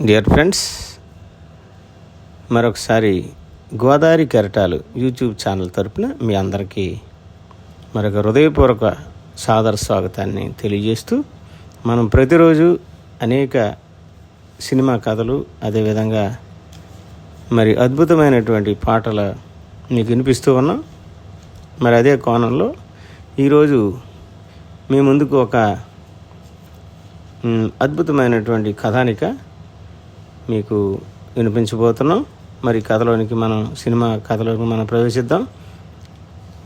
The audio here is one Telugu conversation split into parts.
డియర్ ఫ్రెండ్స్ మరొకసారి గోదావరి కెరటాలు యూట్యూబ్ ఛానల్ తరపున మీ అందరికీ మరొక హృదయపూర్వక సాదర స్వాగతాన్ని తెలియజేస్తూ మనం ప్రతిరోజు అనేక సినిమా కథలు అదేవిధంగా మరి అద్భుతమైనటువంటి పాటలు మీకు వినిపిస్తూ ఉన్నాం. మరి అదే కోణంలో ఈరోజు మీ ముందుకు ఒక అద్భుతమైనటువంటి కథానిక మీకు వినిపించబోతున్నాం. మరి కథలోనికి మనం సినిమా కథలోకి మనం ప్రవేశిద్దాం.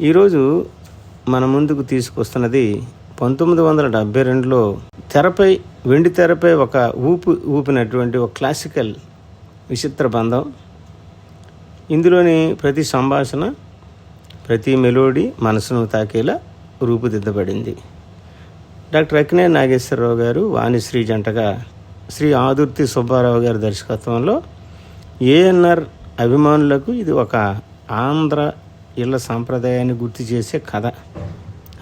ఈరోజు మన ముందుకు తీసుకొస్తున్నది పంతొమ్మిది వందల డెబ్బై రెండులో తెరపై వెండి తెరపై ఒక ఊపు ఊపినటువంటి ఒక క్లాసికల్ విచిత్ర బంధం. ఇందులోని ప్రతి సంభాషణ ప్రతి మెలోడీ మనసును తాకేలా రూపుదిద్దబడింది. డాక్టర్ అక్కినే నాగేశ్వరరావు గారు వాణిశ్రీ జంటగా శ్రీ ఆదుర్తి సుబ్బారావు గారి దర్శకత్వంలో ఏఎన్ఆర్ అభిమానులకు ఇది ఒక ఆంధ్ర ఇళ్ళ సాంప్రదాయాన్ని గుర్తు చేసే కథ.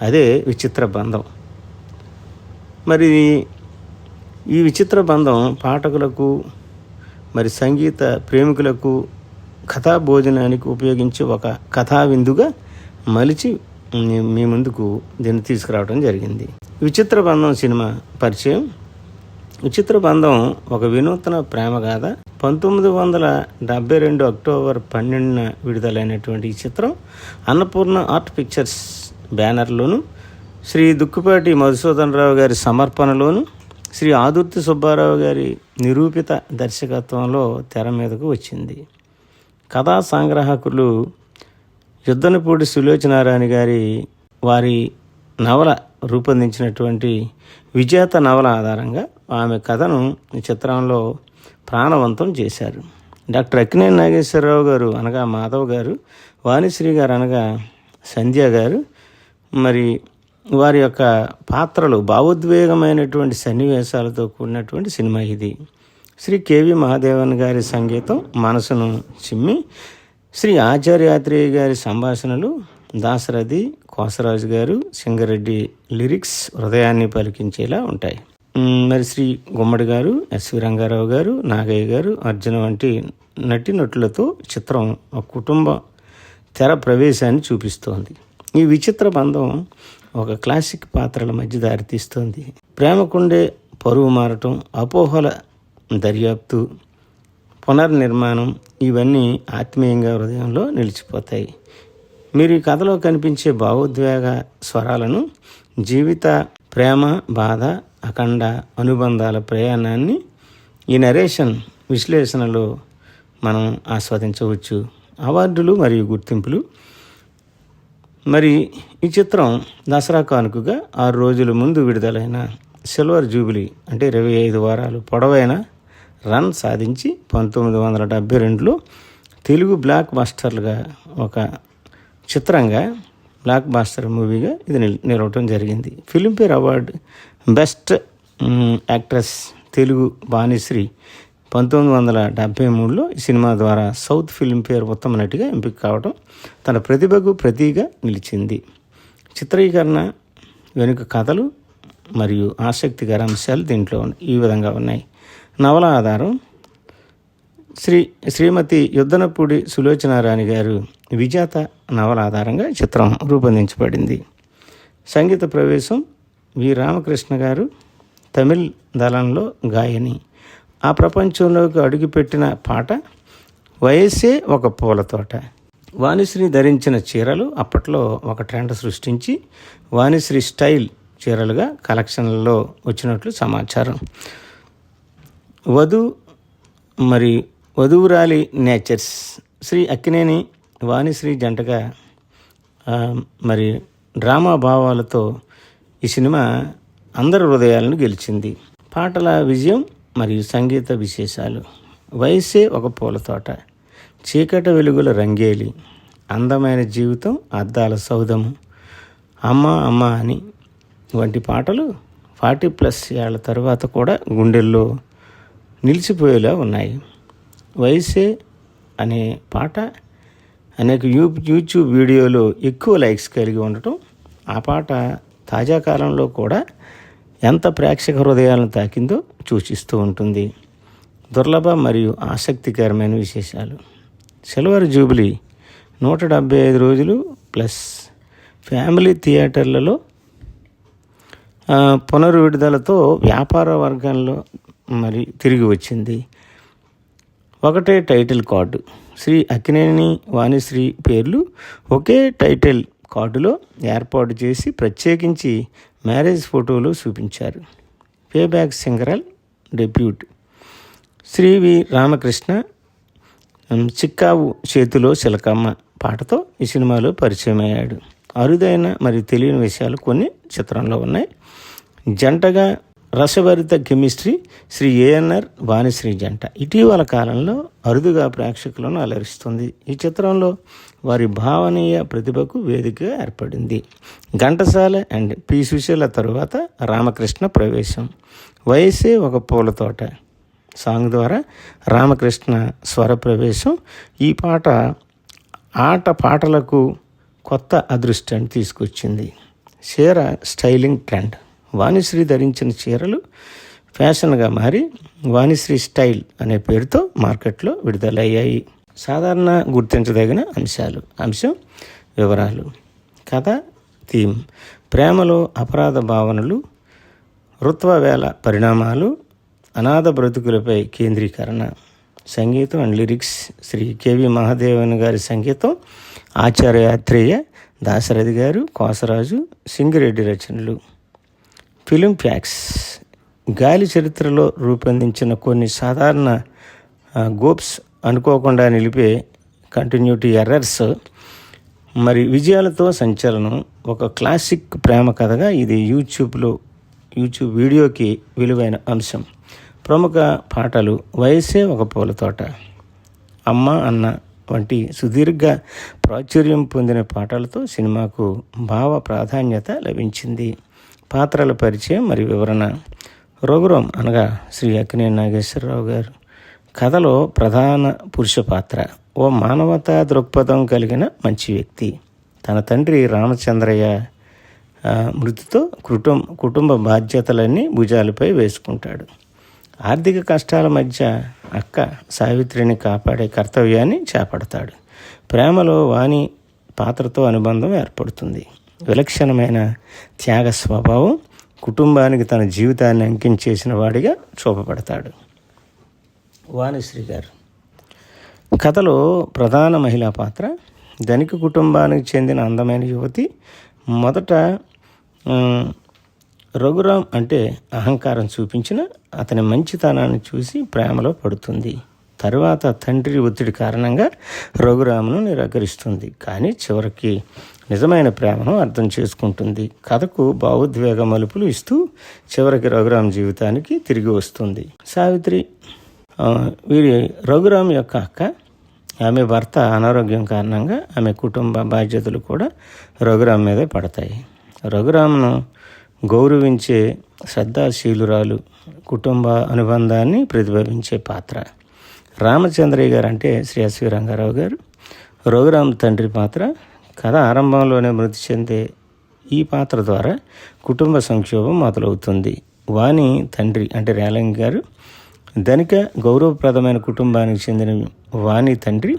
అదే విచిత్ర బంధం. మరి ఈ విచిత్ర బంధం పాఠకులకు మరి సంగీత ప్రేమికులకు కథా భోజనానికి ఉపయోగించే ఒక కథా విందుగా మలిచి మీ- మీ ముందుకు దీన్ని తీసుకురావడం జరిగింది. విచిత్ర బంధం సినిమా పరిచయం. విచిత్ర బంధం ఒక వినూత్న ప్రేమగాథ పంతొమ్మిది వందల డెబ్బై రెండు అక్టోబర్ పన్నెండున విడుదలైనటువంటి ఈ చిత్రం అన్నపూర్ణ ఆర్ట్ పిక్చర్స్ బ్యానర్లోను శ్రీ దుక్కుపాటి మధుసూదన్ రావు గారి సమర్పణలోను శ్రీ ఆదుర్తి సుబ్బారావు గారి నిరూపిత దర్శకత్వంలో తెర మీదకు వచ్చింది. కథా సంగ్రాహకులు యుద్ధనపూడి సులోచనారాయణ గారి వారి నవల రూపొందించినటువంటి విజేత నవల ఆధారంగా ఆమె కథను ఈ చిత్రంలో ప్రాణవంతం చేశారు. డాక్టర్ అక్కినేని నాగేశ్వరరావు గారు అనగా మాధవ్ గారు వాణిశ్రీ గారు అనగా సంధ్య గారు. మరి వారి యొక్క పాత్రలు భావోద్వేగమైనటువంటి సన్నివేశాలతో కూడినటువంటి సినిమా ఇది. శ్రీ కేవి మహాదేవన్ గారి సంగీతం మనసును చిమ్మి శ్రీ ఆచార్యాత్రేయ గారి సంభాషణలు దాసరథి కోసరాజు గారు సింగరెడ్డి లిరిక్స్ హృదయాన్ని పలికించేలా ఉంటాయి. మరి శ్రీ గుమ్మడి గారు ఎస్వి రంగారావు గారు నాగయ్య గారు అర్జున వంటి నటినటులతో చిత్రం ఒక కుటుంబ తెర ప్రవేశాన్ని చూపిస్తోంది. ఈ విచిత్ర బంధం ఒక క్లాసిక్ పాత్రల మధ్య దారితీస్తోంది. ప్రేమకుండే పరువు మారటం అపోహల దర్యాప్తు పునర్నిర్మాణం ఇవన్నీ ఆత్మీయంగా హృదయంలో నిలిచిపోతాయి. మీరు ఈ కథలో కనిపించే భావోద్వేగ స్వరాలను జీవిత ప్రేమ బాధ అఖండ అనుబంధాల ప్రయాణాన్ని ఈ నరేషన్ విశ్లేషణలో మనం ఆస్వాదించవచ్చు. అవార్డులు మరియు గుర్తింపులు. మరి ఈ చిత్రం దసరా కానుకగా ఆరు రోజుల ముందు విడుదలైన సిల్వర్ జూబిలీ అంటే ఇరవై ఐదు వారాలు పొడవైన రన్ సాధించి పంతొమ్మిది వందల డెబ్బై రెండులో తెలుగు బ్లాక్ బస్టర్లుగా ఒక చిత్రంగా బ్లాక్ బాస్టర్ మూవీగా ఇది నిలవటం జరిగింది. Filmfare award best actress Telugu Vanisri పంతొమ్మిది వందల డెబ్బై మూడులో ఈ సినిమా ద్వారా సౌత్ ఫిల్మ్ఫేర్ ఉత్తమ నటిగా ఎంపిక కావడం తన ప్రతిభకు ప్రతీగా నిలిచింది. చిత్రీకరణ వెనుక కథలు మరియు ఆసక్తికర అంశాలు దీంట్లో ఈ విధంగా ఉన్నాయి. నవల ఆధారం శ్రీ శ్రీమతి యుద్ధనపూడి సులోచనారాణి గారు విజేత నవల ఆధారంగా చిత్రం రూపొందించబడింది. సంగీత ప్రవేశం వి రామకృష్ణ గారు తమిళ్ దళంలో గాయని. ఆ ప్రపంచంలోకి అడుగుపెట్టిన పాట వయస్సే ఒక పూల తోట. వాణిశ్రీ ధరించిన చీరలు అప్పట్లో ఒక ట్రెండ్ సృష్టించి వాణిశ్రీ స్టైల్ చీరలుగా కలెక్షన్లలో వచ్చినట్లు సమాచారం. వధు మరి వధువురాలి నేచర్స్. శ్రీ అక్కినేని వాణిశ్రీ జంటగా మరి డ్రామా భావాలతో ఈ సినిమా అందరి హృదయాలను గెలిచింది. పాటల విజయం మరియు సంగీత విశేషాలు. వయసే ఒక పూలతోట చీకట వెలుగుల రంగేలి. అందమైన జీవితం అద్దాల సౌదము అమ్మ అమ్మ అని వంటి పాటలు ఫార్టీ ప్లస్ ఏళ్ళ తర్వాత కూడా గుండెల్లో నిలిచిపోయేలా ఉన్నాయి. వయసే అనే పాట అనేక యూ యూట్యూబ్ వీడియోలు ఎక్కువ లైక్స్ కలిగి ఉండటం ఆ పాట తాజా కాలంలో కూడా ఎంత ప్రేక్షక హృదయాలను తాకిందో సూచిస్తూ ఉంటుంది. దుర్లభ మరియు ఆసక్తికరమైన విశేషాలు. సిల్వర్ జూబిలీ నూట డెబ్బై ఐదు రోజులు ప్లస్ ఫ్యామిలీ థియేటర్లలో ఆ, పునర్విడుదలతో వ్యాపార వర్గంలో మరి తిరిగి వచ్చింది. ఒకటే టైటిల్ కార్డు. శ్రీ అక్కినేని వాణిశ్రీ పేర్లు ఒకే టైటిల్ కార్డులో ఏర్పాటు చేసి ప్రత్యేకించి మ్యారేజ్ ఫోటోలు చూపించారు. పేబ్యాక్ సింగరల్ డెబ్యూట్. శ్రీ వి రామకృష్ణ చిక్కావు చేతిలో చిలకమ్మ పాటతో ఈ సినిమాలో పరిచయం అయ్యాడు అరుదైన మరియు తెలియని విషయాలు కొన్ని చిత్రంలో ఉన్నాయి. జంటగా రసభరిత కెమిస్ట్రీ శ్రీ ఏఎన్ఆర్ వాణిశ్రీ జంట. ఇటీవల కాలంలో అరుదుగా ప్రేక్షకులను అలరిస్తుంది. ఈ చిత్రంలో వారి భావనీయ ప్రతిభకు వేదిక ఏర్పడింది. ఘంటసాల అండ్ పి సుశీల తరువాత రామకృష్ణ ప్రవేశం. వయసే ఒక పూల తోట. సాంగ్ ద్వారా రామకృష్ణ స్వర ప్రవేశం. ఈ పాట ఆట పాటలకు కొత్త అదృష్టాన్ని తీసుకొచ్చింది. చీర స్టైలింగ్ ట్రెండ్. వాణిశ్రీ ధరించిన చీరలు ఫ్యాషన్గా మారి వాణిశ్రీ స్టైల్ అనే పేరుతో మార్కెట్లో విడుదలయ్యాయి. సాధారణ గుర్తించదగిన అంశాలు అంశం వివరాలు. కథ థీమ్. ప్రేమలో అపరాధ భావనలు ఋత్వవేళ పరిణామాలు అనాథ బ్రతుకులపై కేంద్రీకరణ. సంగీతం అండ్ లిరిక్స్ శ్రీ కేవి మహాదేవన్ గారి సంగీతం ఆచార్య యాత్రేయ దాశరథి గారు కోసరాజు సింగిరెడ్డి రచనలు. ఫిలిం ఫ్యాక్స్ గాలి చరిత్రలో రూపొందించిన కొన్ని సాధారణ గోప్స్ అనుకోకుండా నిలిపే కంటిన్యూటీ ఎర్రర్స్ మరి విజయాలతో సంచలనం ఒక క్లాసిక్ ప్రేమ కథగా ఇది యూట్యూబ్లో యూట్యూబ్ వీడియోకి విలువైన అంశం. ప్రముఖ పాటలు వయసే ఒక పూల తోట. అమ్మ అన్న వంటి సుదీర్ఘ ప్రాచుర్యం పొందిన పాటలతో సినిమాకు భావ ప్రాధాన్యత లభించింది. పాత్రల పరిచయం మరియు వివరణ. రఘురాం అనగా శ్రీ అక్కినేని నాగేశ్వరరావు గారు. కథలో ప్రధాన పురుష పాత్ర. ఓ మానవతా దృక్పథం కలిగిన మంచి వ్యక్తి. తన తండ్రి రామచంద్రయ్య మృతితో కుటుంబ కుటుంబ బాధ్యతలన్నీ భుజాలపై వేసుకుంటాడు. ఆర్థిక కష్టాల మధ్య అక్క సావిత్రిని కాపాడే కర్తవ్యాన్ని చేపడతాడు. ప్రేమలో వాణి పాత్రతో అనుబంధం ఏర్పడుతుంది. విలక్షణమైన త్యాగ స్వభావం కుటుంబానికి తన జీవితాన్ని అంకించేసిన వాడిగా చూపబడతాడు. వాణిశ్రీ గారు కథలో ప్రధాన మహిళా పాత్ర ధనిక కుటుంబానికి చెందిన అందమైన యువతి మొదట రఘురామ్ రఘురాం అంటే అహంకారం చూపించిన అతని మంచితనాన్ని చూసి ప్రేమలో పడుతుంది. తరువాత తండ్రి ఒత్తిడి కారణంగా రఘురామును నిరాకరిస్తుంది. కానీ చివరికి నిజమైన ప్రేమను అర్థం చేసుకుంటుంది. కథకు భావోద్వేగ మలుపులు ఇస్తూ చివరికి రఘురామ్ జీవితానికి తిరిగి వస్తుంది. సావిత్రి వీరి రఘురామ్ యొక్క అక్క ఆమె భర్త అనారోగ్యం కారణంగా ఆమె కుటుంబ బాధ్యతలు కూడా రఘురామ్ మీదే పడతాయి. రఘురామ్ను గౌరవించే శ్రద్ధాశీలురాలు కుటుంబ అనుబంధాన్ని ప్రతిబింబించే పాత్ర. రామచంద్రయ్య గారు అంటే శ్రీ ఎస్వి రంగారావు గారు. రఘురామ్ తండ్రి పాత్ర కథ ఆరంభంలోనే మృతి చెందే ఈ పాత్ర ద్వారా కుటుంబ సంక్షోభం మొదలవుతుంది. వాణి తండ్రి అంటే రేలంగి గారు ధనిక గౌరవప్రదమైన కుటుంబానికి చెందిన వాణి తండ్రి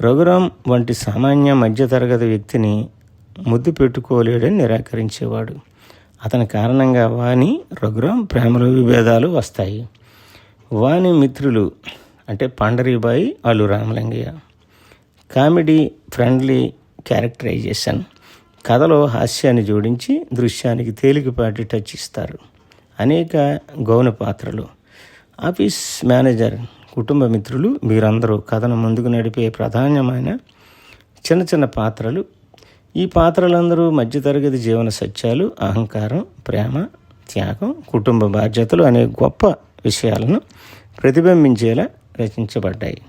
రఘురాం వంటి సామాన్య మధ్యతరగతి వ్యక్తిని ముద్దు పెట్టుకోలేడని నిరాకరించేవాడు. అతని కారణంగా వాణి రఘురాం ప్రేమలో విభేదాలు వస్తాయి. వాణి మిత్రులు అంటే Pandaribai Allu Ramalingaiah. Comedy friendly characterization. కథలో హాస్యాన్ని జోడించి దృశ్యానికి తేలికపాటి టచ్ ఇస్తారు. అనేక గౌన పాత్రలు. ఆఫీస్ మేనేజర్ కుటుంబ మిత్రులు మీరందరూ కథను ముందుకు నడిపే ప్రధానమైన చిన్న చిన్న పాత్రలు. ఈ పాత్రలందరూ మధ్యతరగతి జీవన సత్యాలు అహంకారం ప్రేమ త్యాగం కుటుంబ బాధ్యతలు అనే గొప్ప విషయాలను ప్రతిబింబించేలా రచించబడ్డాయి.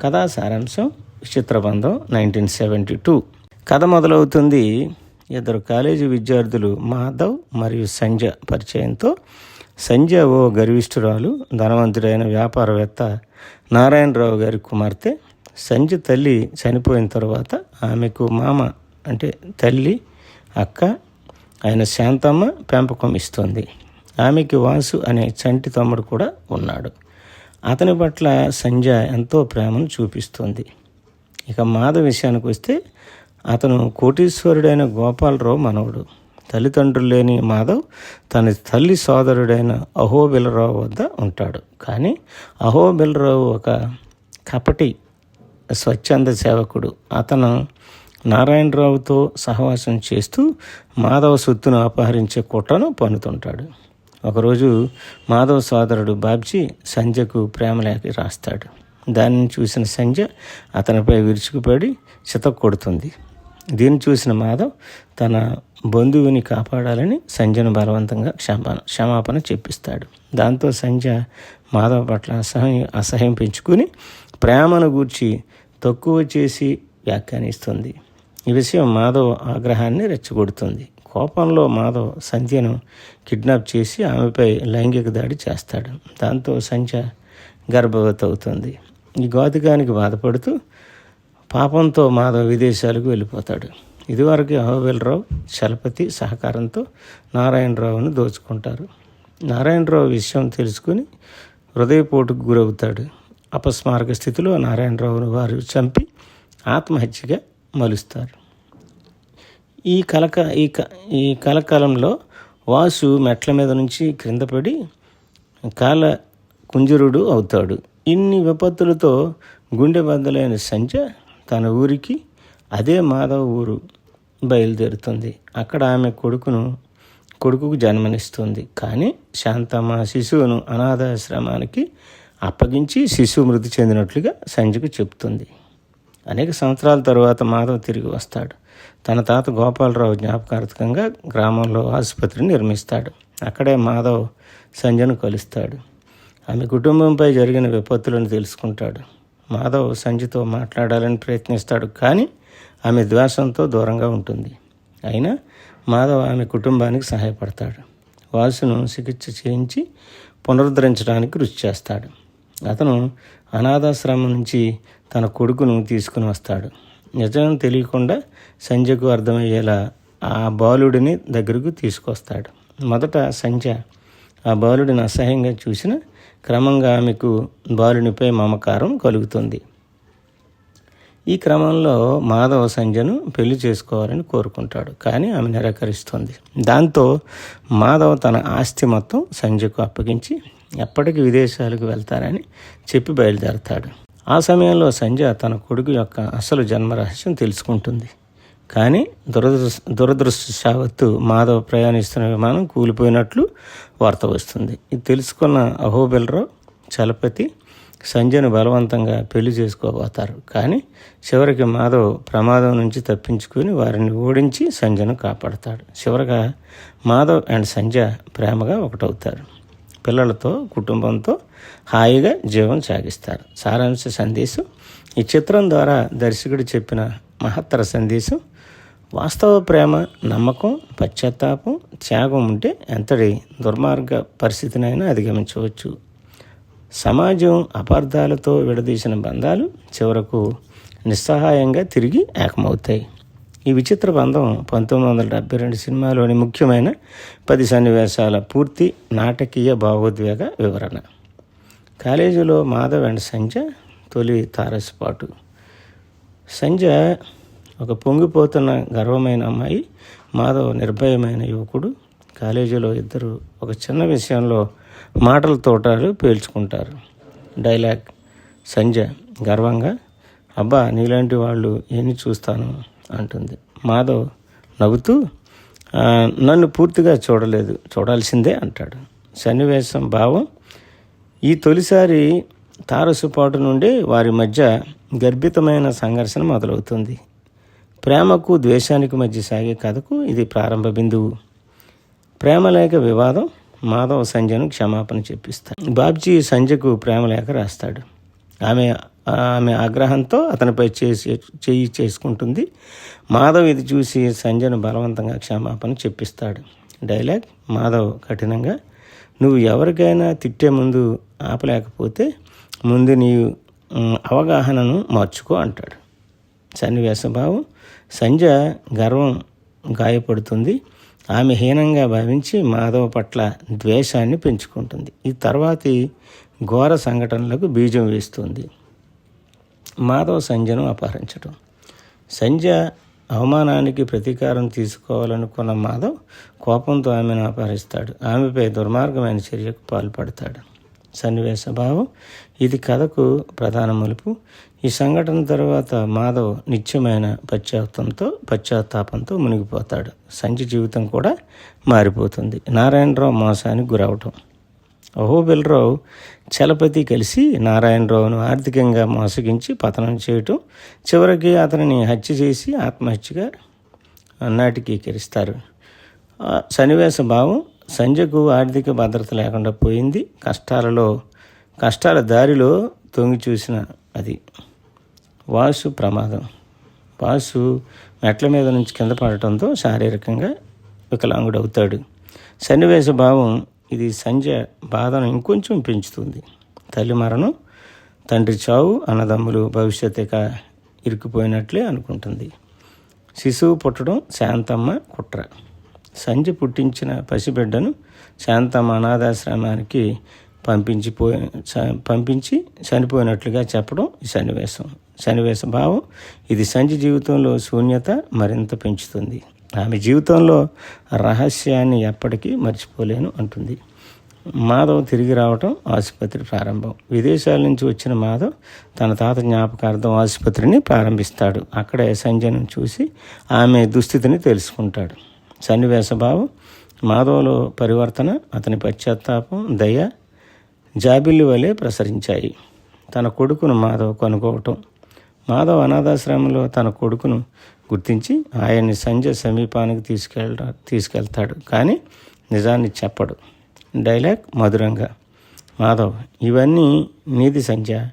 కథా సారాంశం చిత్రబంధం నైన్టీన్ సెవెంటీ టూ. కథ మొదలవుతుంది ఇద్దరు కాలేజీ విద్యార్థులు మాధవ్ మరియు సంజ పరిచయంతో. సంజ ఓ గర్విష్ఠురాలు ధనవంతుడైన వ్యాపారవేత్త నారాయణరావు గారి కుమార్తె. సంజ తల్లి చనిపోయిన తర్వాత ఆమెకు మామ అంటే తల్లి అక్క ఆయన శాంతమ్మ పెంపకం ఇస్తుంది. ఆమెకి వాసు అనే చంటి తమ్ముడు కూడా ఉన్నాడు. అతని పట్ల సంజ ఎంతో ప్రేమను చూపిస్తుంది. ఇక మాధవ్ విషయానికి వస్తే అతను కోటీశ్వరుడైన గోపాలరావు మనవడు. తల్లిదండ్రులు లేని మాధవ్ తన తల్లి సోదరుడైన అహోబిలరావు వద్ద ఉంటాడు. కానీ అహోబిలరావు ఒక కపటి స్వచ్ఛంద సేవకుడు. అతను నారాయణరావుతో సహవాసం చేస్తూ మాధవ సొత్తును అపహరించే కుట్రను పన్నుతుంటాడు. ఒకరోజు మాధవ సోదరుడు బాబ్జీ సంజయ్కు ప్రేమలేఖ రాస్తాడు. దానిని చూసిన సంజ అతనిపై విరుచుకుపడి చితక్కొడుతుంది దీన్ని చూసిన మాధవ్ తన బంధువుని కాపాడాలని సంజను బలవంతంగా క్షమాపణ క్షమాపణ చెప్పిస్తాడు. దాంతో సంజ మాధవ్ పట్ల అసహ్యం అసహ్యం పెంచుకుని ప్రేమను గూర్చి తక్కువ చేసి వ్యాఖ్యానిస్తుంది. ఈ విషయం మాధవ్ ఆగ్రహాన్ని రెచ్చగొడుతుంది. కోపంలో మాధవ్ సంధ్యను కిడ్నాప్ చేసి ఆమెపై లైంగిక దాడి చేస్తాడు. దాంతో సంధ్య గర్భవతి అవుతుంది ఈ గౌతికానికి బాధపడుతూ పాపంతో మాధవ విదేశాలకు వెళ్ళిపోతాడు. ఇదివరకు అహోబిలరావు చలపతి సహకారంతో నారాయణరావును దోచుకుంటారు. నారాయణరావు విషయం తెలుసుకుని హృదయపోటుకు గురవుతాడు. అపస్మారక స్థితిలో నారాయణరావును వారు చంపి ఆత్మహత్యగా మలుస్తారు. ఈ కలక ఈ క ఈ కలకాలంలో వాసు మెట్ల మీద నుంచి క్రిందపడి కాల కుంజరుడు అవుతాడు. ఇన్ని విపత్తులతో గుండె బద్దలైన సంజ తన ఊరికి అదే మాధవ ఊరు బయలుదేరుతుంది. అక్కడ ఆమె కొడుకును కొడుకుకు జన్మనిస్తుంది. కానీ శాంతమ్మ శిశువును అనాథాశ్రమానికి అప్పగించి శిశువు మృతి చెందినట్లుగా సంజకు చెప్తుంది. అనేక సంవత్సరాల తరువాత మాధవ్ తిరిగి వస్తాడు. తన తాత గోపాలరావు జ్ఞాపకార్థకంగా గ్రామంలో ఆసుపత్రిని నిర్మిస్తాడు. అక్కడే మాధవ్ సంజను కలుస్తాడు. ఆమె కుటుంబంపై జరిగిన విపత్తులను తెలుసుకుంటాడు. మాధవ్ సంజయ్తో మాట్లాడాలని ప్రయత్నిస్తాడు కానీ ఆమె ద్వేషంతో దూరంగా ఉంటుంది. అయినా మాధవ్ ఆమె కుటుంబానికి సహాయపడతాడు. వాసును చికిత్స చేయించి పునరుద్ధరించడానికి కృషి చేస్తాడు. అతను అనాథాశ్రమం నుంచి తన కొడుకును తీసుకుని వస్తాడు. నిజం తెలియకుండా సంజయ్కు అర్థమయ్యేలా ఆ బాలుడిని దగ్గరకు తీసుకొస్తాడు. మొదట సంజయ్ ఆ బాలుడిని అసహ్యంగా చూసిన క్రమంగా ఆమెకు బాలునిపై మమకారం కలుగుతుంది. ఈ క్రమంలో మాధవ సంజను పెళ్ళి చేసుకోవాలని కోరుకుంటాడు కానీ ఆమె నిరాకరిస్తుంది. దాంతో మాధవ్ తన ఆస్తి మొత్తం సంజయ్కు అప్పగించి ఎప్పటికీ విదేశాలకు వెళ్తారని చెప్పి బయలుదేరతాడు. ఆ సమయంలో సంజయ్ తన కొడుకు యొక్క అసలు జన్మరహస్యం తెలుసుకుంటుంది. కానీ దురదృష్ దురదృష్టశావత్తు మాధవ్ ప్రయాణిస్తున్న విమానం కూలిపోయినట్లు వార్త వస్తుంది. ఇది తెలుసుకున్న అహోబిలరావు చలపతి సంజయ్ను బలవంతంగా పెళ్ళి చేసుకోబోతారు. కానీ చివరికి మాధవ్ ప్రమాదం నుంచి తప్పించుకుని వారిని ఓడించి సంజయ్ను కాపాడతాడు. చివరగా మాధవ్ అండ్ సంజయ్ ప్రేమగా ఒకటవుతారు. పిల్లలతో కుటుంబంతో హాయిగా జీవనం సాగిస్తారు. సారాంశ సందేశం ఈ చిత్రం ద్వారా దర్శకుడు చెప్పిన మహత్తర సందేశం వాస్తవ ప్రేమ నమ్మకం పశ్చాత్తాపం త్యాగం ఉంటే ఎంతటి దుర్మార్గ పరిస్థితినైనా అధిగమించవచ్చు. సమాజం అపార్థాలతో విడదీసిన బంధాలు చివరకు నిస్సహాయంగా తిరిగి ఏకమవుతాయి. ఈ విచిత్ర బంధం పంతొమ్మిది వందల డెబ్బై రెండు సినిమాలోని ముఖ్యమైన పది సన్నివేశాల పూర్తి నాటకీయ భావోద్వేగ వివరణ. కాలేజీలో మాధవ్ అండ్ సంజ తొలి తారసుపాటు. సంజ ఒక పొంగిపోతున్న గర్వమైన అమ్మాయి మాధవ్ నిర్భయమైన యువకుడు. కాలేజీలో ఇద్దరు ఒక చిన్న విషయంలో మాటల తోటాలు పేల్చుకుంటారు. డైలాగ్ సంజయ్ గర్వంగా అబ్బా నీలాంటి వాళ్ళు ఎన్ని చూస్తాను అంటుంది. మాధవ్ నవ్వుతూ నన్ను పూర్తిగా చూడలేదు చూడాల్సిందే అంటాడు. సన్నివేశం భావం ఈ తొలిసారి తారసుపాటు నుండి వారి మధ్య గర్భితమైన సంఘర్షణ మొదలవుతుంది. ప్రేమకు ద్వేషానికి మధ్య సాగే కథకు ఇది ప్రారంభ బిందువు. ప్రేమలేఖ వివాదం మాధవ్ సంజయ్ను క్షమాపణ చెప్పిస్తాడు. బాబ్జీ సంజయ్కు ప్రేమలేఖ రాస్తాడు. ఆమె ఆమె ఆగ్రహంతో అతనిపై చేసి చేయి చేసుకుంటుంది. మాధవ్ ఇది చూసి సంజయ్ను బలవంతంగా క్షమాపణ చెప్పిస్తాడు. డైలాగ్ మాధవ్ కఠినంగా నువ్వు ఎవరికైనా తిట్టే ముందు ఆపలేకపోతే ముందు నీ అవగాహనను మార్చుకో అంటాడు. సన్నివేశ భావం సంజ గర్వం గాయపడుతుంది. ఆమె హీనంగా భావించి మాధవ పట్ల ద్వేషాన్ని పెంచుకుంటుంది. ఈ తర్వాతి ఘోర సంఘటనలకు బీజం వేస్తుంది. మాధవ సంజను అపహరించడం సంజ అవమానానికి ప్రతీకారం తీసుకోవాలనుకున్న మాధవ్ కోపంతో ఆమెను అపహరిస్తాడు. ఆమెపై దుర్మార్గమైన చర్యకు పాల్పడతాడు. సన్నివేశ భావం. ఇది కథకు ప్రధాన మలుపు. ఈ సంఘటన తర్వాత మాధవ్ నిత్యమైన పశ్చాత్తంతో పశ్చాత్తాపంతో మునిగిపోతాడు. సంచి జీవితం కూడా మారిపోతుంది. నారాయణరావు మోసానికి గురవటం. అహోబిల్రావు చలపతి కలిసి నారాయణరావును ఆర్థికంగా మోసగించి పతనం చేయటం చివరికి అతనిని హత్య చేసి ఆత్మహత్యగా నాటికీకరిస్తారు సన్నివేశ భావం సంజకు ఆర్థిక భద్రత లేకుండా పోయింది. కష్టాలలో కష్టాల దారిలో తొంగి చూసిన అది. వాసు ప్రమాదం. వాసు మెట్ల మీద నుంచి కింద పడటంతో శారీరకంగా వికలాంగుడవుతాడు. సన్నివేశ భావం ఇది సంజయ బాధను ఇంకొంచెం పెంచుతుంది. తల్లి మరణం తండ్రి చావు అన్నదమ్ములు భవిష్యత్తుగా ఇరికిపోయినట్లే ఇరుక్కుపోయినట్లే అనుకుంటుంది. శిశువు పుట్టడం శాంతమ్మ కుట్ర. సంజ పుట్టించిన పసిబిడ్డను శాంతమ్మ అనాథాశ్రమానికి పంపించిపోయి చ- పంపించి చనిపోయినట్లుగా చెప్పడం ఈ సన్నివేశం. సన్నివేశ భావం. ఇది సంజి జీవితంలో శూన్యత మరింత పెంచుతుంది. ఆమె జీవితంలో రహస్యాన్ని ఎప్పటికీ మర్చిపోలేను అంటుంది. మాధవ్ తిరిగి రావటం ఆసుపత్రి ప్రారంభం. విదేశాల నుంచి వచ్చిన మాధవ్ తన తాత జ్ఞాపకార్థం ఆసుపత్రిని ప్రారంభిస్తాడు. అక్కడే సంజయ్ను చూసి ఆమె దుస్థితిని తెలుసుకుంటాడు. సన్నివేశ భావం. మాధవ్లో పరివర్తన అతని పశ్చాత్తాపం దయ జాబిల్లి వలె ప్రసరించాయి. తన కొడుకును మాధవ్ కనుకోవటం మాధవ్ అనాథాశ్రమంలో తన కొడుకును గుర్తించి ఆయన్ని సంజయ్ సమీపానికి తీసుకెళ్ళ తీసుకెళ్తాడు. కానీ నిజాన్ని చెప్పడు. డైలాగ్ మధురంగా. మాధవ్ ఇవన్నీ నీది సంజయ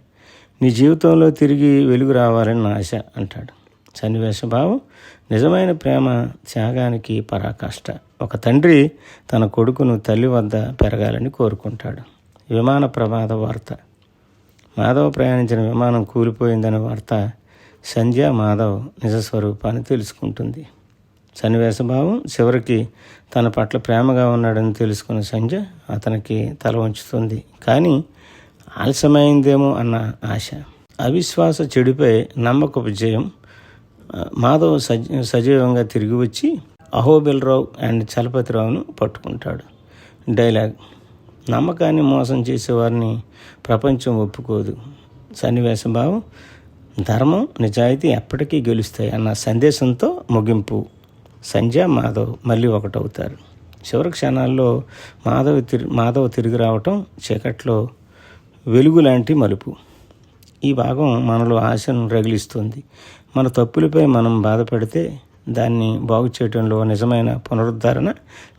నీ జీవితంలో తిరిగి వెలుగు రావాలని నా ఆశ అంటాడు. సన్నివేశ భావం నిజమైన ప్రేమ త్యాగానికి పరాకాష్ట. ఒక తండ్రి తన కొడుకును తల్లి వద్ద పెరగాలని కోరుకుంటాడు. విమాన ప్రమాద వార్త. మాధవ్ ప్రయాణించిన విమానం కూలిపోయిందనే వార్త సంధ్య మాధవ్ నిజ స్వరూపాన్ని తెలుసుకుంటుంది. సన్నివేశభావం చివరికి తన పట్ల ప్రేమగా ఉన్నాడని తెలుసుకున్న సంధ్య అతనికి తల వంచుతుంది. కానీ ఆలస్యమైందేమో అన్న ఆశ. అవిశ్వాస చెడుపై నమ్మక విజయం మాధవ్ సజ సజీవంగా తిరిగి వచ్చి అహోబిల్రావు అండ్ చలపతిరావును పట్టుకుంటాడు. డైలాగ్ నమ్మకాన్ని మోసం చేసేవారిని ప్రపంచం ఒప్పుకోదు. సన్నివేశ భావం ధర్మం నిజాయితీ ఎప్పటికీ గెలుస్తాయి అన్న సందేశంతో ముగింపు. సంజయ్ మాధవ్ మళ్ళీ ఒకటవుతారు. చివరి క్షణాల్లో మాధవ్ తిరి మాధవ్ తిరిగి రావటం చీకట్లో వెలుగు లాంటి మలుపు. ఈ భాగం మనలో ఆశను రగిలిస్తుంది. మన తప్పులపై మనం బాధపడితే దాన్ని బాగు చేయడంలో నిజమైన పునరుద్ధరణ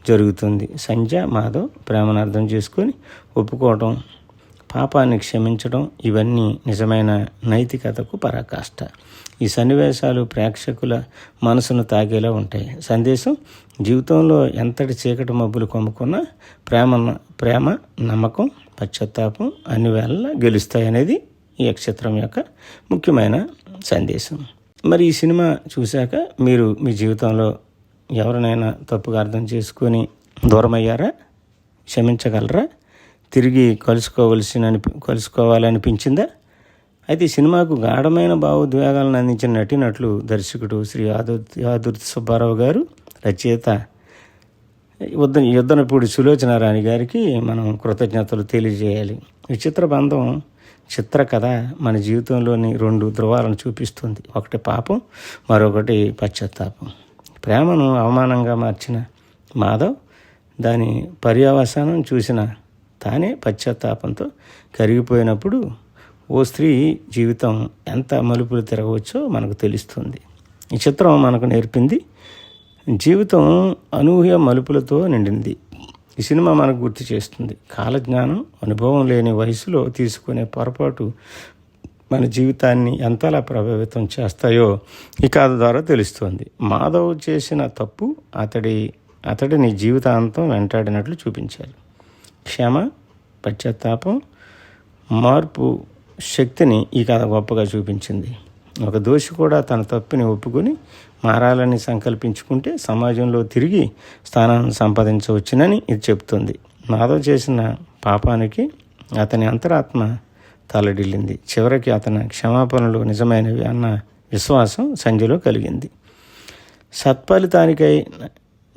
జరుగుతుంది. సంధ్య మాధవ్ ప్రేమను అర్థం చేసుకొని ఒప్పుకోవడం పాపాన్ని క్షమించడం ఇవన్నీ నిజమైన నైతికతకు పరాకాష్ట. ఈ సన్నివేశాలు ప్రేక్షకుల మనసును తాగేలా ఉంటాయి. సందేశం జీవితంలో ఎంతటి చీకటి మబ్బులు కొమ్ముకున్నా ప్రేమ ప్రేమ నమ్మకం పశ్చాత్తాపం అన్ని వేళలా గెలుస్తాయనేది ఈ నక్షత్రం యొక్క ముఖ్యమైన సందేశం. మరి ఈ సినిమా చూశాక మీరు మీ జీవితంలో ఎవరినైనా తప్పుగా అర్థం చేసుకొని దూరమయ్యారా? క్షమించగలరా? తిరిగి కలుసుకోవలసిన కలుసుకోవాలనిపించిందా? అయితే సినిమాకు గాఢమైన భావోద్వేగాలను అందించిన నటినట్లు దర్శకుడు శ్రీ ఆదు ఆదుర్తి సుబ్బారావు గారు రచయిత యుద్ధ యుద్ధనపూడి సులోచన రాణి గారికి మనం కృతజ్ఞతలు తెలియజేయాలి. విచిత్ర బంధం చిత్రకథ మన జీవితంలోని రెండు ధృవాలను చూపిస్తుంది. ఒకటి పాపం మరొకటి పశ్చాత్తాపం. ప్రేమను అవమానంగా మార్చిన మాధవ్ దాని పర్యవసానం చూసిన తానే పశ్చాత్తాపంతో కరిగిపోయినప్పుడు ఓ స్త్రీ జీవితం ఎంత మలుపులు తిరగవచ్చో మనకు తెలుస్తుంది. ఈ చిత్రం మనకు నేర్పింది జీవితం అనూహ్య మలుపులతో నిండింది. ఈ సినిమా మనకు గుర్తు చేస్తుంది. కాలజ్ఞానం అనుభవం లేని వయసులో తీసుకునే పొరపాటు మన జీవితాన్ని ఎంతలా ప్రభావితం చేస్తాయో ఈ కథ ద్వారా తెలుస్తుంది. మాధవ్ చేసిన తప్పు అతడి అతడిని జీవితాంతం వెంటాడినట్లు చూపించాలి క్షమ పశ్చాత్తాపం మార్పు శక్తిని ఈ కథ గొప్పగా చూపించింది. ఒక దోషి కూడా తన తప్పుని ఒప్పుకొని మారాలని సంకల్పించుకుంటే సమాజంలో తిరిగి స్థానాన్ని సంపాదించవచ్చునని ఇది చెప్తుంది మాధవ్ చేసిన పాపానికి అతని అంతరాత్మ తలడిల్లింది. చివరికి అతని క్షమాపణలు నిజమైనవి అన్న విశ్వాసం సంజయ్లో కలిగింది. సత్ఫలితానికై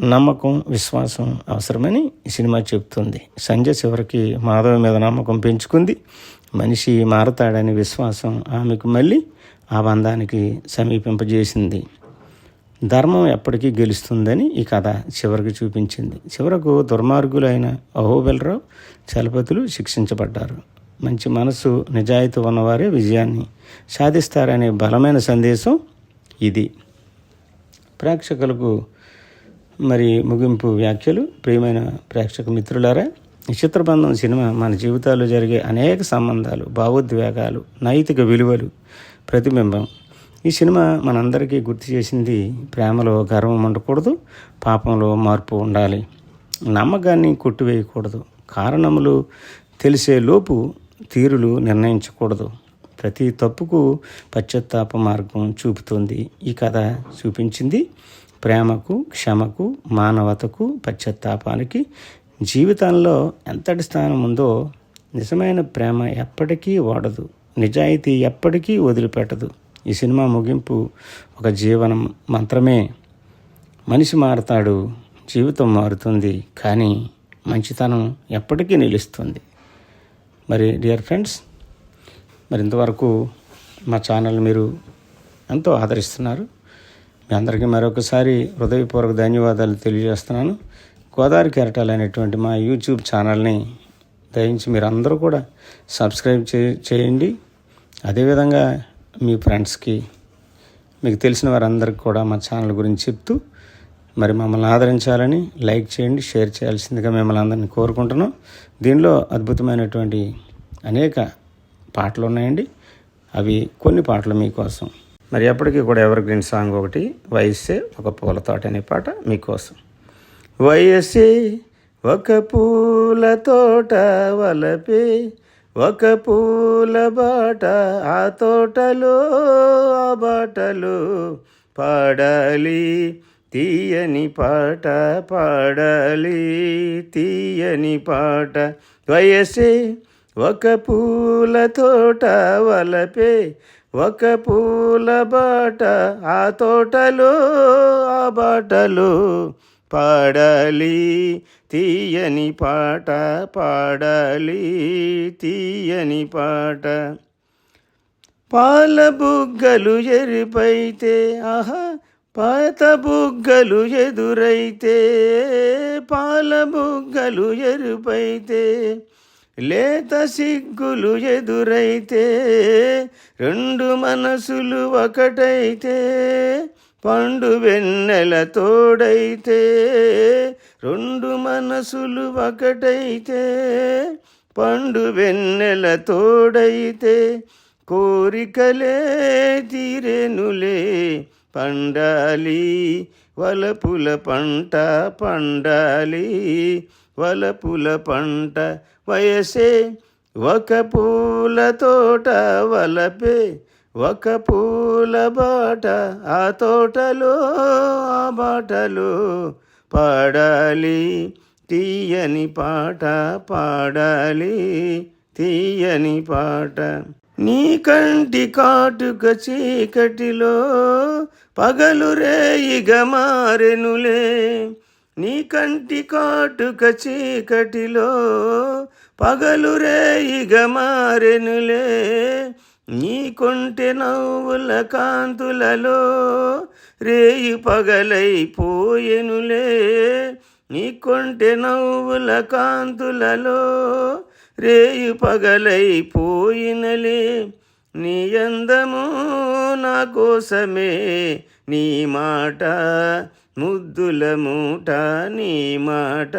నమ్మకం విశ్వాసం అవసరమని ఈ సినిమా చెబుతుంది. సంజయ్ చివరికి మాధవ్ మీద నమ్మకం పెంచుకుంది. మనిషి మారతాడని విశ్వాసం ఆమెకు మళ్ళీ ఆ బంధానికి సమీపింపజేసింది. ధర్మం ఎప్పటికీ గెలుస్తుందని ఈ కథ చివరికి చూపించింది. చివరకు దుర్మార్గులైన అహోబెలరావు చలపతులు శిక్షించబడ్డారు. మంచి మనసు నిజాయితీ ఉన్నవారే విజయాన్ని సాధిస్తారనే బలమైన సందేశం ఇది. ప్రేక్షకులకు మరి ముగింపు వ్యాఖ్యలు. ప్రియమైన ప్రేక్షక మిత్రులారా ఈ చిత్రబంధం సినిమా మన జీవితాల్లో జరిగే అనేక సంబంధాలు భావోద్వేగాలు నైతిక విలువలు ప్రతిబింబం. ఈ సినిమా మనందరికీ గుర్తు చేసింది ప్రేమలో గర్వం ఉండకూడదు పాపంలో మార్పు ఉండాలి. నమ్మకాన్ని కొట్టివేయకూడదు. కారణములు తెలిసే లోపు తీరులు నిర్ణయించకూడదు. ప్రతి తప్పుకు పశ్చాత్తాప మార్గం చూపుతుంది. ఈ కథ చూపించింది ప్రేమకు క్షమకు మానవతకు పశ్చాత్తాపానికి జీవితంలో ఎంతటి స్థానం ఉందో నిజమైన ప్రేమ ఎప్పటికీ వాడదు. నిజాయితీ ఎప్పటికీ వదిలిపెట్టదు. ఈ సినిమా ముగింపు ఒక జీవనం మంత్రమే. మనిషి మారుతాడు జీవితం మారుతుంది కానీ మంచితనం ఎప్పటికీ నిలుస్తుంది. మరి డియర్ ఫ్రెండ్స్ మరి ఇంతవరకు మా ఛానల్ మీరు ఎంతో ఆదరిస్తున్నారు. మీ అందరికీ మరొకసారి హృదయపూర్వక ధన్యవాదాలు తెలియజేస్తున్నాను. గోదావరి కెరటాలు అనేటువంటి మా యూట్యూబ్ ఛానల్ని దయించి మీరు అందరూ కూడా సబ్స్క్రైబ్ చే చేయండి. అదేవిధంగా మీ ఫ్రెండ్స్కి మీకు తెలిసిన వారందరికీ కూడా మా ఛానల్ గురించి చెప్తూ మరి మమ్మల్ని ఆదరించాలని లైక్ చేయండి షేర్ చేయాల్సిందిగా మిమ్మల్ని అందరినీ కోరుకుంటున్నాం. దీనిలో అద్భుతమైనటువంటి అనేక పాటలు ఉన్నాయండి. అవి కొన్ని పాటలు మీకోసం. మరి ఎప్పటికీ కూడా ఎవర్ గ్రీన్ సాంగ్ ఒకటి వయస్సే ఒక పూల తోట అనే పాట మీకోసం. వయస్సే ఒక పూల తోట వలపే ఒక పూల బాట ఆ తోటలో ఆ బాటలో పాడాలి తీయని పాట పాడాలి తీయని పాట. వయసే ఒక పూల తోట వలపే ఒక పూల బాట ఆ తోటలో ఆ బాటలో పాడాలి తీయని పాట పాడాలి తీయని పాట. పాల బుగ్గలు ఎరిపైతే ఆహా పాత బుగ్గలు ఎదురైతే పాల బుగ్గలు ఎరుపైతే లేత సిగ్గులు ఎదురైతే రెండు మనసులు ఒకటైతే పండు వెన్నెల తోడైతే రెండు మనసులు ఒకటైతే. పండు వెన్నెల తోడైతే కోరికలే తీరెనులే. పండాలి వలపుల పంట పండాలి వలపుల పంట వయసే. ఒక పూల తోట వలపే ఒక పూల బాట ఆ తోటలో ఆ బాటలో పాడాలి తీయని పాట పాడాలి తీయని పాట. నీ కంటి కాటుక చీకటిలో పగలు రేయిగ మారెనులే. నీ కంటి కాటుక చీకటిలో పగలు రేయిగ మారెనులే. నీకుంటే నవ్వుల కాంతులలో రేయి పగలైపోయెనులే. నీకుంటే నవ్వుల కాంతులలో రేయి పగలైపోయినలే. నీ అందము నా కోసమే నీ మాట ముద్దుల మూట నీ మాట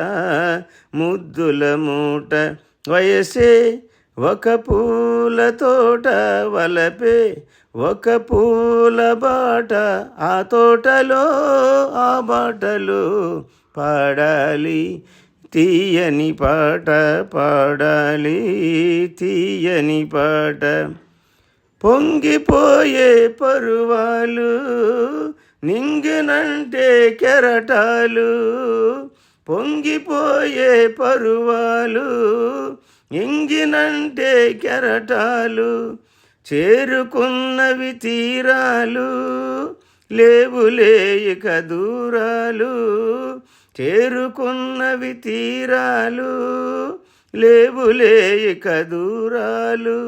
ముద్దుల మూట. వయసే ఒక పూల తోట వలపే ఒక పూల బాట ఆ తోటలో ఆ బాటలో పాడాలి. తీయని పాట పాడాలి తీయని పాట. పొంగిపోయే పరువాలు నింగినంటే కెరటాలు. పొంగిపోయే పరువాలు ఇంగినంటే కెరటాలు చేరుకున్నవి తీరాలు లేవులే ఇక దూరాలు చేరుకున్నవి తీరాలు లేవులే ఇక దూరాలు.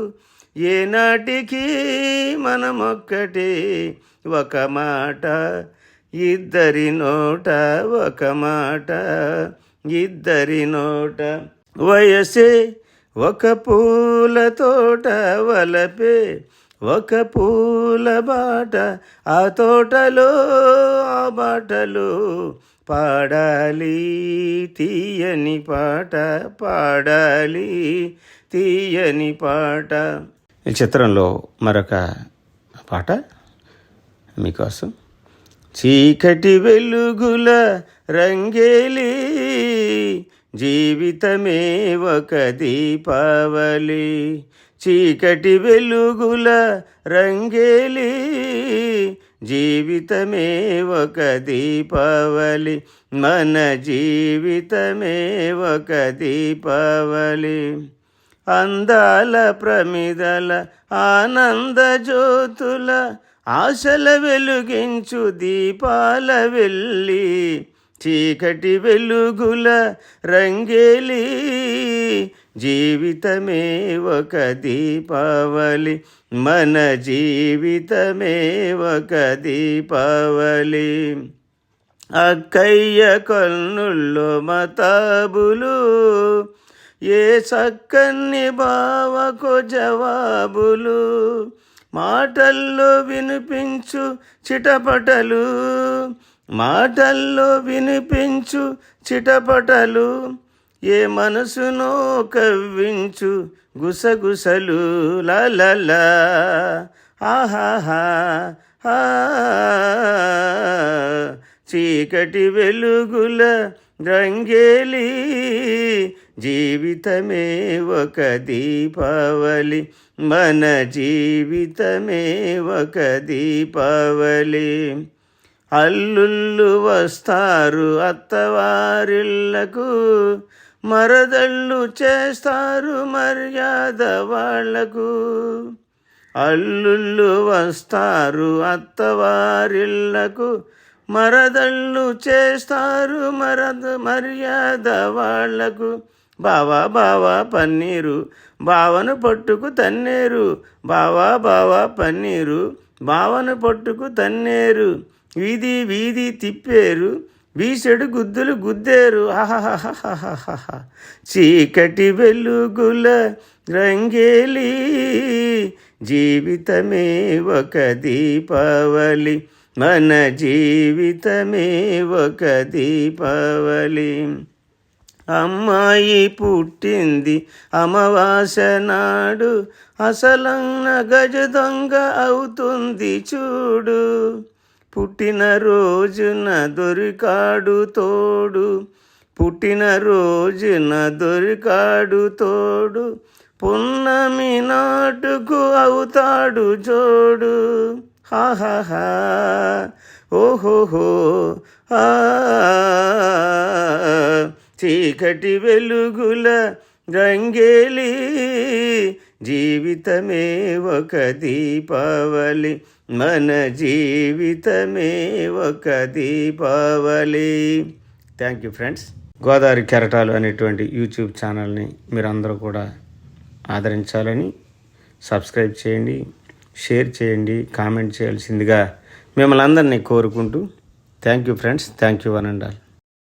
ఏనాటికి మనమొక్కటే ఒక మాట ఇద్దరి నోట ఒక మాట ఇద్దరి నోట వయసే ఒక పూల తోట వలపే ఒక పూల బాట ఆ తోటలో ఆ బాటలో పాడాలి తీయని పాట పాడాలి తీయని పాట. ఈ చిత్రంలో మరొక పాట మీకోసం. చీకటి వెలుగుల రంగేలీ జీవితమే ఒక దీపావళి చీకటి వెలుగుల రంగేలి జీవితమే ఒక దీపావళి మన జీవితమే ఒక దీపావళి అందాల ప్రమిదల ఆనంద జ్యోతుల ఆశల వెలుగించు దీపాల వెళ్ళి చీకటి వెలుగుల రంగేలి జీవితమే ఒక దీపావళి. మన జీవితమే ఒక దీపావళి. అక్కయ్య కన్నుల్లో మతాబులు ఏ చక్కని బావకు జవాబులు. మాటల్లో వినిపించు చిటపటలు మాటల్లో వినిపించు చిటపటలు ఏ మనసునో కవ్వించు గుసగుసలు లలలా ఆహాహా చీకటి వెలుగుల రంగేలి జీవితమే ఒక దీపావళి. మన జీవితమే ఒక దీపావళి. అల్లుళ్ళు వస్తారు అత్తవారిళ్ళకు మరదళ్ళు చేస్తారు మర్యాద వాళ్ళకు. అల్లుళ్ళు వస్తారు అత్తవారిళ్ళకు మరదళ్ళు చేస్తారు మరద మర్యాద వాళ్ళకు. బావా బావా పన్నీరు. బావను పట్టుకు తన్నేరు. బావా బావా పన్నీరు. బావను పట్టుకు తన్నేరు. వీధి వీధి తిప్పేరు వీసెడు గుద్దులు గుద్దేరు. ఆహాహాహాహాహా చీకటి వెలుగుల రంగేలి జీవితమే ఒక దీపావళి. మన జీవితమే ఒక దీపావళి. అమ్మాయి పుట్టింది అమావాస నాడు అసలన్న గజ దొంగ అవుతుంది చూడు. పుట్టిన రోజున దొరికాడు తోడు. పుట్టిన రోజున దొరికాడు తోడు. పున్నమి నాటుకు అవుతాడు జోడు. హాహాహా ఓహోహో ఆ. చీకటి వెలుగుల రంగేలి జీవితమే ఒక దీపావళి మన జీవితమే ఒక Deepavali thank you friends Godavari కెరటాలు అనేటువంటి యూట్యూబ్ ఛానల్ని మీరందరూ కూడా ఆదరించాలని సబ్స్క్రైబ్ చేయండి షేర్ చేయండి కామెంట్ చేయాల్సిందిగా మిమ్మల్ని అందరినీ కోరుకుంటూ thank you friends thank you one and all